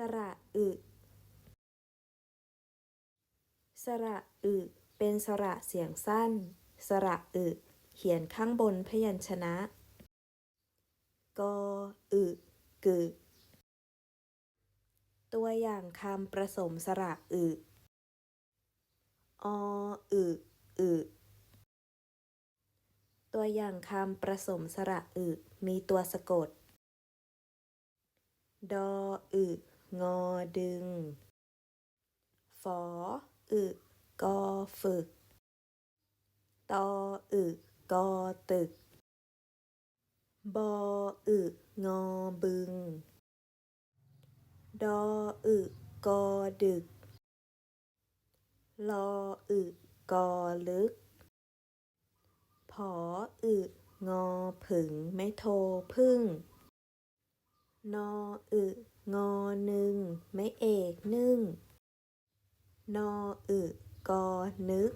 สระอึ สระอึ เป็นสระเสียงสั้น สระอึ เขียนข้างบนพยัญชนะ กออึกึตัวอย่างคำผสมสระอึ ออึ อึ ตัวอย่างคำผสมสระอึ มีตัวสะกด ดออึ งอดึงฟออึกอฝึก ตออึกอตึก บออึงอบึง ดออึกอดึก ลออึกอลึก ผออึงอผึ่งไม่โทพึ่ง นออึงอหนึ่ง ไม่เอกนึ่ง นออึกอนึก